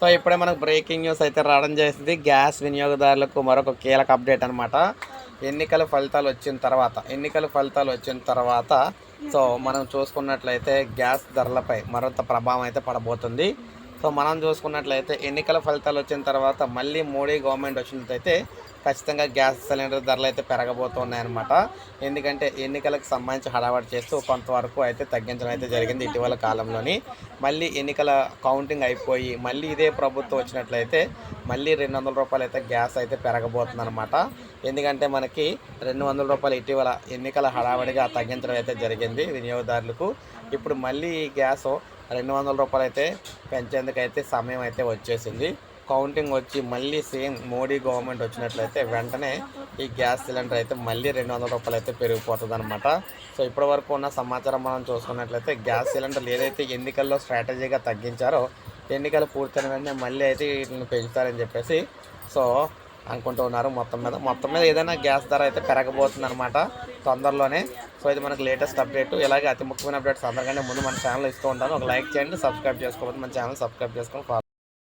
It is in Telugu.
సో ఇప్పుడే మనకు బ్రేకింగ్ న్యూస్ అయితే రావడం చేసింది గ్యాస్ వినియోగదారులకు మరొక కీలక అప్డేట్ అనమాట ఎన్నికల ఫలితాలు వచ్చిన తర్వాత ఎన్నికల ఫలితాలు వచ్చిన తర్వాత సో మనం చూసుకున్నట్లయితే గ్యాస్ ధరలపై మరింత ప్రభావం అయితే పడబోతుంది. సో మనం చూసుకున్నట్లయితే ఎన్నికల ఫలితాలు వచ్చిన తర్వాత మళ్ళీ మోడీ గవర్నమెంట్ వచ్చినట్లయితే ఖచ్చితంగా గ్యాస్ సిలిండర్ ధరలు అయితే పెరగబోతున్నాయన్నమాట ఎందుకంటే ఎన్నికలకు సంబంధించి హడావడి చేస్తూ కొంతవరకు అయితే తగ్గించడం అయితే జరిగింది ఇటీవల కాలంలోని. మళ్ళీ ఎన్నికల కౌంటింగ్ అయిపోయి మళ్ళీ ఇదే ప్రభుత్వం వచ్చినట్లయితే మళ్ళీ రెండు వందల రూపాయలు అయితే గ్యాస్ అయితే పెరగబోతుందన్నమాట ఎందుకంటే మనకి రెండు వందల రూపాయలు ఇటీవల ఎన్నికల హడావడిగా తగ్గించడం అయితే జరిగింది వినియోగదారులకు. ఇప్పుడు మళ్ళీ ఈ గ్యాస్ రెండు వందల రూపాయలు అయితే పెంచేందుకైతే సమయం అయితే వచ్చేసింది. కౌంటింగ్ వచ్చి మళ్ళీ సేమ్ మోడీ గవర్నమెంట్ వచ్చినట్లయితే వెంటనే ఈ గ్యాస్ సిలిండర్ అయితే మళ్ళీ రెండు వందల రూపాయలు అయితే పెరిగిపోతుంది అనమాట సో ఇప్పటి వరకు ఉన్న సమాచారం మనం చూసుకున్నట్లయితే గ్యాస్ సిలిండర్లు ఏదైతే ఎన్నికల్లో స్ట్రాటజీగా తగ్గించారో ఎన్నికలు పూర్తయిన వెంటనే మళ్ళీ అయితే వీటిని పెంచుతారని చెప్పేసి సో అనుకుంటూ ఉన్నారు మొత్తం మీద. మొత్తం మీద ఏదైనా గ్యాస్ ధర అయితే పెరగబోతుంది అనమాట తొందరలోనే. సో ఇది మనకు లేటెస్ట్ అప్డేట్ ఇలాగే అతి ముఖ్యమైన అప్డేట్స్ అందరికంటే ముందు మన ఛానల్ ఇస్తూ ఉంటాను. ఒక లైక్ చేయండి సబ్స్క్రైబ్ చేసుకోవద్దు మన ఛానల్ సబ్స్క్రైబ్ చేసుకొని